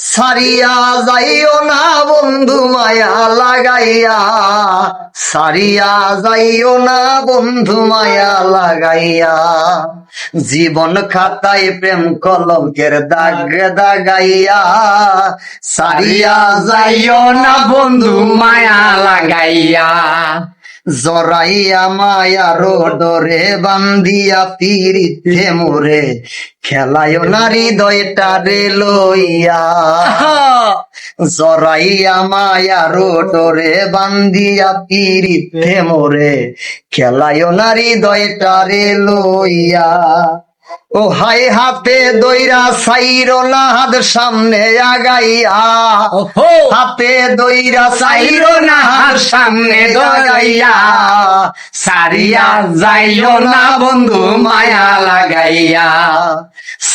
সারিয়া যাইও না বন্ধু মায়া লাগাইয়া। সারিয়া যাইও না বন্ধু মায়া লাগাইয়া। জীবন খাতায় প্রেম কলঙ্কের দাগ দাগাইয়া। সারিয়া যাইও না বন্ধু মায়া লাগাইয়া। জরাইয়া মায়ার ডরে বান্ধিয়া পিরিতে মোরে। খেলায় নারী দয়টা রে লইয়া জরাইয়া মায়ার ডরে বান্ধিয়া পিরিতে মোরে। খেলায় নারী দয়টা রে লইয়া। ও হাই হাতে দইরা সাইর নাহাদ সামনে আগাইয়া। ও হাতে দইরা সাইর চাইরো না না হাত সামনে দগাইয়া সারিয়া যাইও না বন্ধু মায়া লাগাইয়া।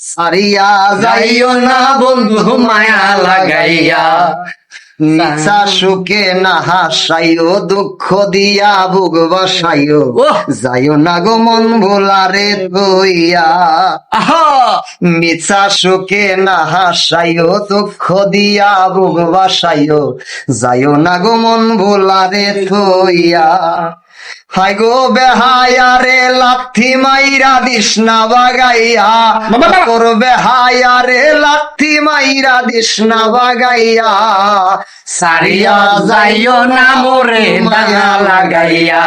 সারিয়া যাইও না বন্ধু মায়া লাগাইয়া। নিচা সুখে না হাসাইও দুঃখ দিয়া বুক বসাইও! যাইও না গো মন ভোলারে তৈয়া মিছা সুখে না হাসাইও দুঃখ দিয়া বুক বাসাইও। যাইও না গো মন ভোলারে থইয়া হাই গো লাথি মাইরা দিস না বাগাইয়া। তোর লাথি মাইরা বাগাইয়া। সারিয়া যাইও না মোরে মায়া লাগাইয়া।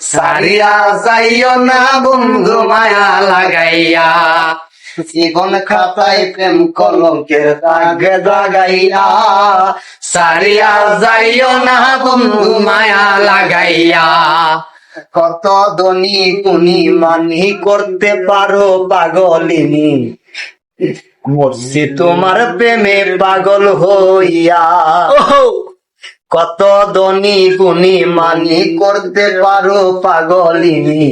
সারিয়া যাইও না বন্ধু মায়া লাগাইয়া। জীবন খাতায় প্রেম কলঙ্কের দাগ দাগাইয়া সারিয়া যাইও না বন্ধু মায়া লাগাইয়া। কত ধনী কুনি মানি করতে পারো পাগলিনী। মরছি তোমার প্রেমে পাগল হইয়া। কত ধনী গুণী মানি করতে পারো পাগলিনী।